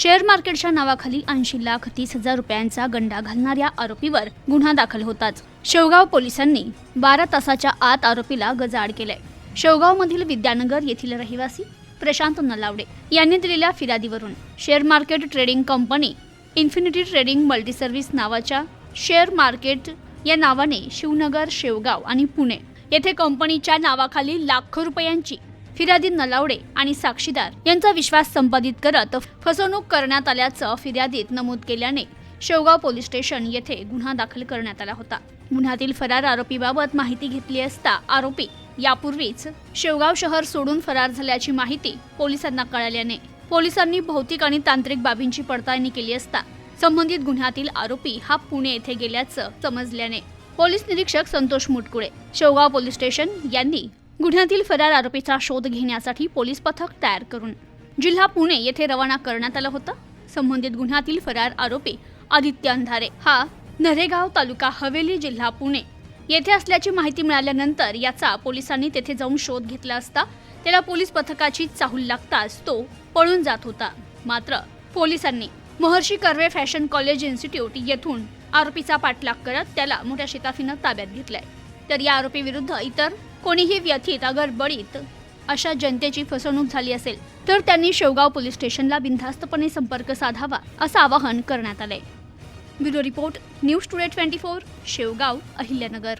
Share मार्केटच्या नावाखाली ऐंशी लाख तीस हजार रुपयांचा गंडा घालणाऱ्या आरोपीवर गुन्हा दाखल होताच. शेवगाव पोलिसांनी बारा तासाच्या आत आरोपीला गजाआड केलंय. शेवगावमधील विद्यानगर येथील रहिवासी प्रशांत नलावडे यांनी दिलेल्या फिर्यादीवरून share market trading company Infinity Trading Multi Service नावाच्या शेअर मार्केट या नावाने शिवनगर शेवगाव आणि पुणे येथे कंपनीच्या नावाखाली लाखो रुपयांची फिर्यादी नलावडे आणि साक्षीदार यांचा विश्वास संपादित करत फसवणूक करण्यात आल्याचं फिर्यादीत नमूद केल्याने शेवगाव पोलीस स्टेशन येथे गुन्हा दाखल करण्यात आला होता. गुन्ह्यातील फरार आरोपीबाबत माहिती घेतली असता आरोपी यापूर्वीच शेवगाव शहर सोडून फरार झाल्याची माहिती पोलिसांना कळाल्याने पोलिसांनी भौतिक आणि तांत्रिक बाबींची पडताळणी केली असता संबंधित गुन्ह्यातील आरोपी हा पुणे येथे गेल्याचं समजल्याने पोलीस निरीक्षक संतोष मुटकुळे शेवगाव पोलीस स्टेशन यांनी गुन्ह्यातील फरार आरोपीचा शोध घेण्यासाठी पोलीस पथक तयार करून जिल्हा पुणे येथे रवाना करण्यात आलं होतं. संबंधित गुन्ह्यातील फरार आरोपी आदित्य अंधारे हा नरेगाव तालुका हवेली जिल्हा पुणे येथे असल्याची माहिती मिळाल्यानंतर याचा पोलिसांनी तेथे जाऊन शोध घेतला असता त्याला पोलीस पथकाची चाहूल लागताच तो पळून जात होता. मात्र पोलिसांनी Maharshi Karve fashion college institute येथून आरोपीचा पाठलाग करत त्याला मोठ्या शिताफीनं ताब्यात घेतलाय. तर या आरोपी विरुद्ध इतर कोणीही व्यथित अगर बळीत अशा जनतेची फसवणूक झाली असेल तर त्यांनी शेवगाव पोलीस स्टेशनला बिनधास्तपणे संपर्क साधावा असं आवाहन करण्यात आलंय. Bureau report news today twenty four Shevgaon Ahilyanagar.